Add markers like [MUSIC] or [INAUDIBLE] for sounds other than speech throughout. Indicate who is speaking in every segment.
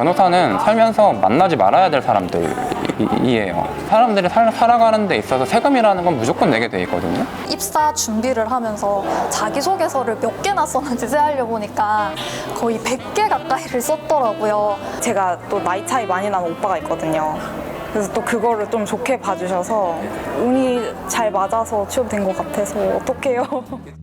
Speaker 1: 변호사는 살면서 만나지 말아야 될 사람들이에요. 사람들이 살, 살아가는 데 있어서 세금이라는 건 무조건 내게 돼 있거든요.
Speaker 2: 입사 준비를 하면서 자기소개서를 몇 개나 썼는지 세알려 보니까 거의 100개 가까이를 썼더라고요.
Speaker 3: 제가 또 나이 차이 많이 나는 오빠가 있거든요. 그래서 또 그거를 좀 좋게 봐주셔서 운이 잘 맞아서 취업된 것 같아서 어떡해요. [LAUGHS]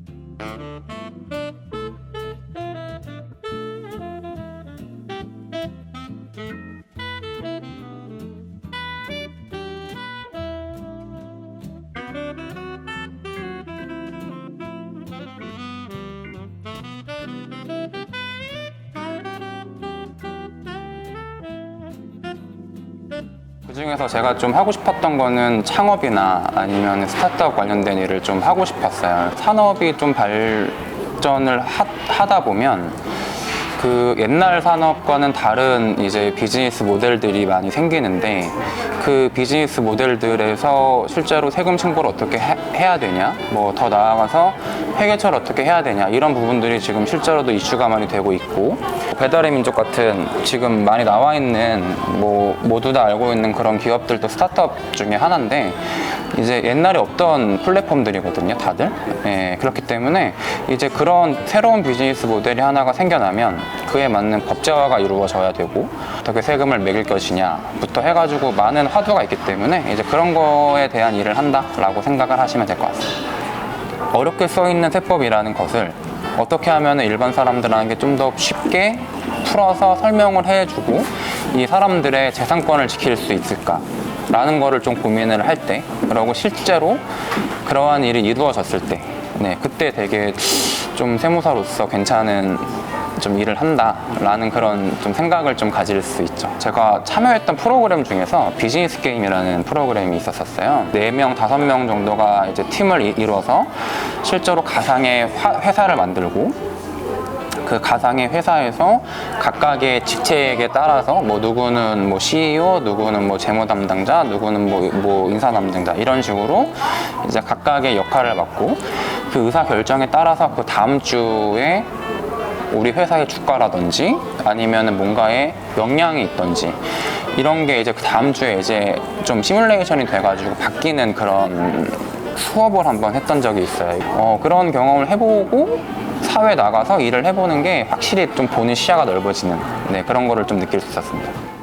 Speaker 1: 중에서 제가 좀 하고 싶었던 거는 창업이나 아니면 스타트업 관련된 일을 좀 하고 싶었어요. 산업이 좀 발전을 하, 다 보면 그 옛날 산업과는 다른 이제 비즈니스 모델들이 많이 생기는데 그 비즈니스 모델들에서 실제로 세금 청구를 어떻게 해, 해야 되냐, 뭐 더 나아가서 회계처를 어떻게 해야 되냐 이런 부분들이 지금 실제로도 이슈가 많이 되고 있고 배달의 민족 같은 지금 많이 나와 있는 뭐 모두 다 알고 있는 그런 기업들도 스타트업 중에 하나인데 이제 옛날에 없던 플랫폼들이거든요, 다들. 예, 그렇기 때문에 이제 그런 새로운 비즈니스 모델이 하나가 생겨나면 그에 맞는 법제화가 이루어져야 되고 어떻게 세금을 매길 것이냐부터 해가지고 많은 화두가 있기 때문에 이제 그런 거에 대한 일을 한다라고 생각을 하시면 될 것 같습니다. 어렵게 써 있는 세법이라는 것을 어떻게 하면 일반 사람들에게 좀더 쉽게 풀어서 설명을 해주고 이 사람들의 재산권을 지킬 수 있을까? 라는 거를 좀 고민을 할 때, 그리고 실제로 그러한 일이 이루어졌을 때, 네, 그때 되게 좀 세무사로서 괜찮은 좀 일을 한다라는 그런 좀 생각을 좀 가질 수 있죠. 제가 참여했던 프로그램 중에서 비즈니스 게임이라는 프로그램이 있었었어요. 네명 다섯 명 정도가 이제 팀을 이- 이뤄서 실제로 가상의 화- 회사를 만들고 그 가상의 회사에서 각각의 직책에 따라서 뭐 누구는 뭐 CEO, 누구는 뭐 재무 담당자, 누구는 뭐, 뭐 인사 담당자 이런 식으로 이제 각각의 역할을 맡고 그 의사 결정에 따라서 그 다음 주에 우리 회사의 주가라든지 아니면은 뭔가에 영향이 있던지 이런 게 이제 그 다음 주에 이제 좀 시뮬레이션이 돼가지고 바뀌는 그런 수업을 한번 했던 적이 있어요. 어, 그런 경험을 해보고 사회 나가서 일을 해보는 게 확실히 좀 보는 시야가 넓어지는 네, 그런 거를 좀 느낄 수 있었습니다.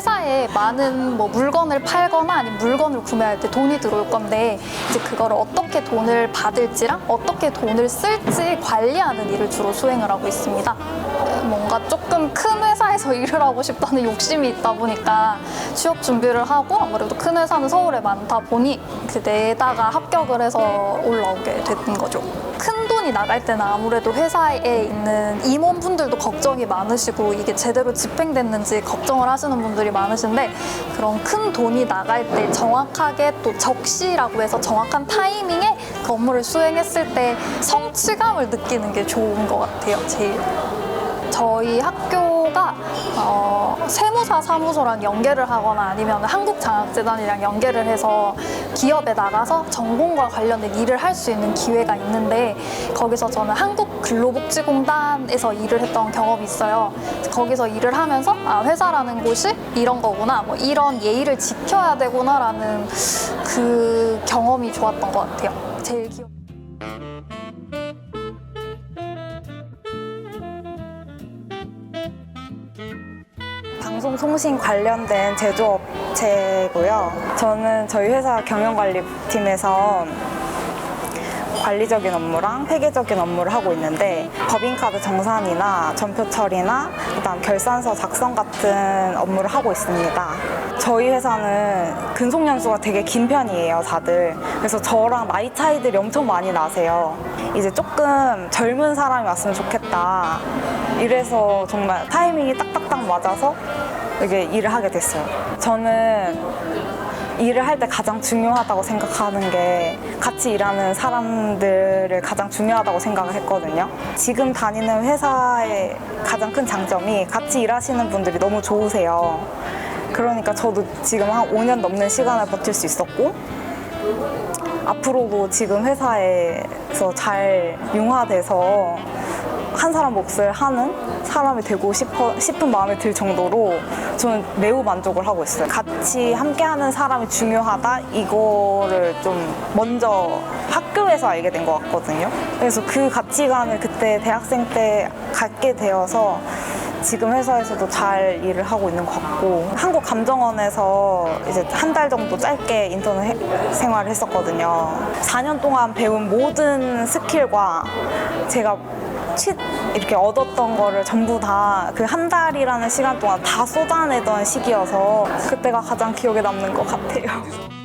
Speaker 2: 회사에 많은 뭐 물건을 팔거나 아니면 물건을 구매할 때 돈이 들어올 건데 이제 그거를 어떻게 돈을 받을지랑 어떻게 돈을 쓸지 관리하는 일을 주로 수행을 하고 있습니다. 뭔가 조금 큰 회사에서 [LAUGHS] 일을 하고 싶다는 욕심이 있다 보니까 취업 준비를 하고 아무래도 큰 회사는 서울에 많다 보니 그 내다가 합격을 해서 올라오게 된 거죠. 큰 돈이 나갈 때는 아무래도 회사에 있는 임원분들도 걱정이 많으시고 이게 제대로 집행됐는지 걱정을 하시는 분들이 많으신데 그런 큰 돈이 나갈 때 정확하게 또 적시라고 해서 정확한 타이밍에 그 업무를 수행했을 때 성취감을 느끼는 게 좋은 것 같아요, 제일. 저희 학교가 어, 세무사 사무소랑 연계를 하거나 아니면 한국장학재단이랑 연계를 해서 기업에 나가서 전공과 관련된 일을 할 수 있는 기회가 있는데 거기서 저는 한국근로복지공단에서 일을 했던 경험이 있어요. 거기서 일을 하면서 아 회사라는 곳이 이런 거구나, 뭐 이런 예의를 지켜야 되구나라는 그 경험이 좋았던 것 같아요. 제일 기억.
Speaker 3: 방송통신 관련된 제조업체고요. 저는 저희 회사 경영관리팀에서 관리적인 업무랑 회계적인 업무를 하고 있는데 법인카드 정산이나 전표 처리나 그다음 결산서 작성 같은 업무를 하고 있습니다. 저희 회사는 근속 연수가 되게 긴 편이에요, 다들. 그래서 저랑 나이 차이들이 엄청 많이 나세요. 이제 조금 젊은 사람이 왔으면 좋겠다. 이래서 정말 타이밍이 딱딱딱 맞아서 이게 일을 하게 됐어요. 저는 일을 할 때 가장 중요하다고 생각하는 게 같이 일하는 사람들을 가장 중요하다고 생각을 했거든요. 지금 다니는 회사의 가장 큰 장점이 같이 일하시는 분들이 너무 좋으세요. 그러니까 저도 지금 한 5년 넘는 시간을 버틸 수 있었고 앞으로도 지금 회사에서 잘 융화돼서 한 사람 몫을 하는 사람이 되고 싶어, 싶은 마음이 들 정도로 저는 매우 만족을 하고 있어요. 같이 함께하는 사람이 중요하다 이거를 좀 먼저 학교에서 알게 된 것 같거든요. 그래서 그 가치관을 그때 대학생 때 갖게 되어서 지금 회사에서도 잘 일을 하고 있는 것 같고 한국 감정원에서 이제 한 달 정도 짧게 인턴 해- 생활을 했었거든요. 4년 동안 배운 모든 스킬과 제가 취 이렇게 얻었던 거를 전부 다 그 한 달이라는 시간 동안 다 쏟아내던 시기여서 그때가 가장 기억에 남는 것 같아요.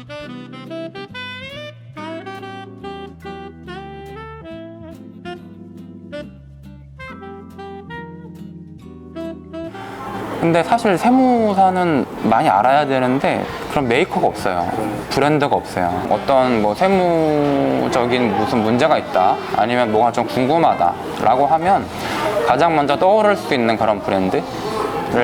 Speaker 1: 근데 사실 세무사는 많이 알아야 되는데 그런 메이커가 없어요. 브랜드가 없어요. 어떤 뭐 세무적인 무슨 문제가 있다 아니면 뭐가 좀 궁금하다라고 하면 가장 먼저 떠오를 수 있는 그런 브랜드를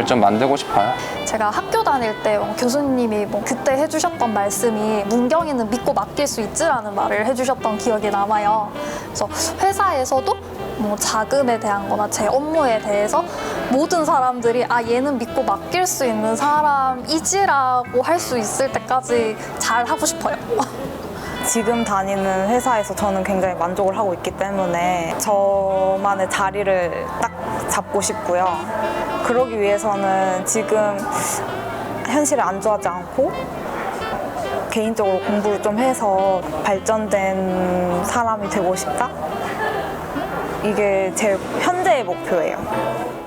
Speaker 1: 좀 만들고 싶어요.
Speaker 2: 제가 학교 다닐 때 어, 교수님이 뭐 그때 해주셨던 말씀이 문경이는 믿고 맡길 수 있지라는 말을 해주셨던 기억이 남아요. 그래서 회사에서도 뭐 자금에 대한 거나 제 업무에 대해서 모든 사람들이 아 얘는 믿고 맡길 수 있는 사람이지라고 할 수 있을 때까지 잘 하고 싶어요. [LAUGHS]
Speaker 3: 지금 다니는 회사에서 저는 굉장히 만족을 하고 있기 때문에 저만의 자리를 딱 잡고 싶고요. 그러기 위해서는 지금 현실에 안주하지 않고 개인적으로 공부를 좀 해서 발전된 사람이 되고 싶다? 이게 제 현재의 목표예요.